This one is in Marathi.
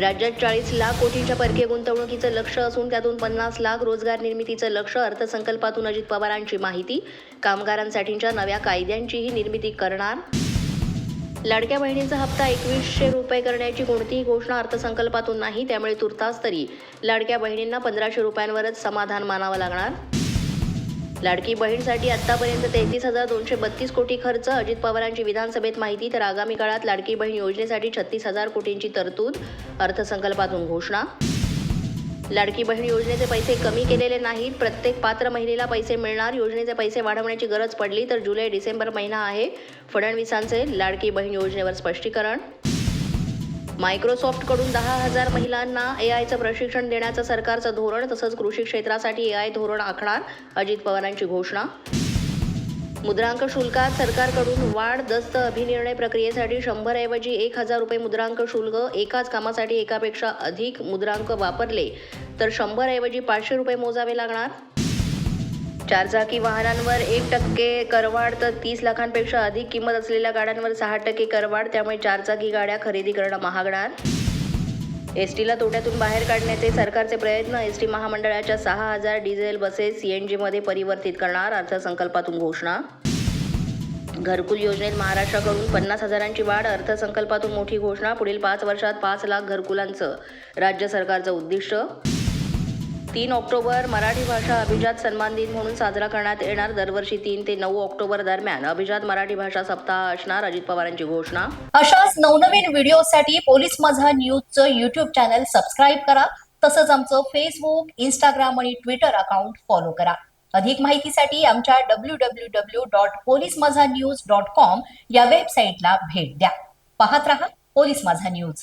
राज्यात चाळीस लाख कोटींच्या परकीय गुंतवणुकीचं लक्ष असून त्यातून पन्नास लाख रोजगार निर्मितीचं लक्ष अर्थसंकल्पातून अजित पवारांची माहिती. कामगारांसाठीच्या नव्या कायद्यांचीही निर्मिती करणार. लाडक्या बहिणीचा हप्ता एकवीसशे रुपये करण्याची कोणतीही घोषणा अर्थसंकल्पातून नाही त्यामुळे तुर्तास तरी लाडक्या बहिणींना पंधराशे रुपयांवरच समाधान मानावं लागणार. लाडकी बहीणसाठी आतापर्यंत तेहतीस हजार दोनशे बत्तीस कोटी खर्च. अजित पवारांची विधानसभेत माहिती तर आगामी काळात लाडकी बहीण योजनेसाठी छत्तीस हजार कोटींची तरतूद अर्थसंकल्पातून घोषणा. लाडकी बहीण योजनेचे पैसे कमी केलेले नाहीत. प्रत्येक पात्र महिलेला पैसे मिळणार. योजनेचे पैसे वाढवण्याची गरज पडली तर जुलै डिसेंबर महिना आहे. फडणवीसांचे लाडकी बहीण योजनेवर स्पष्टीकरण. मायक्रोसॉफ्टकडून दहा हजार महिलांना ए आयचं प्रशिक्षण देण्याचं सरकारचं धोरण तसंच कृषी क्षेत्रासाठी ए आय धोरण आखणार अजित पवारांची घोषणा. मुद्रांक शुल्कात सरकारकडून वाढ दस्त अभिनिर्णय प्रक्रियेसाठी शंभरऐवजी एक हजार रुपये मुद्रांक शुल्क एकाच कामासाठी एकापेक्षा अधिक मुद्रांक वापरले तर शंभरऐवजी पाचशे रुपये मोजावे लागणार? चारचाकी वाहनांवर एक टक्के करवाढ तर तीस लाखांपेक्षा अधिक किंमत असलेल्या गाड्यांवर सहा टक्के करवाढ त्यामुळे चारचाकी गाड्या खरेदी करणं महागणार. एस टीला तोट्यातून बाहेर काढण्याचे सरकारचे प्रयत्न एस टी महामंडळाच्या सहा हजार डिझेल बसेस सी एन जीमध्ये परिवर्तित करणार अर्थसंकल्पातून घोषणा. घरकुल योजनेत महाराष्ट्राकडून पन्नास हजारांची वाढ अर्थसंकल्पातून मोठी घोषणा पुढील पाच वर्षात पाच लाख घरकुलांचं राज्य सरकारचं उद्दिष्ट. तीन ऑक्टोबर मराठी भाषा अभिजात सन्मान दिन म्हणून साजरा करण्यात येणार. दरवर्षी तीन ते नऊ ऑक्टोबर दरम्यान अभिजात मराठी भाषा सप्ताह असणार अजित पवारांची घोषणा. अशाच नवनवीन व्हिडिओसाठी पोलीस माझा न्यूजचं युट्यूब चॅनल सबस्क्राईब करा. तसंच आमचं फेसबुक इंस्टाग्राम आणि ट्विटर अकाउंट फॉलो करा. अधिक माहितीसाठी आमच्या W W W dot police Majha news dot com या वेबसाईटला भेट द्या. पाहत रहा पोलीस माझा न्यूज.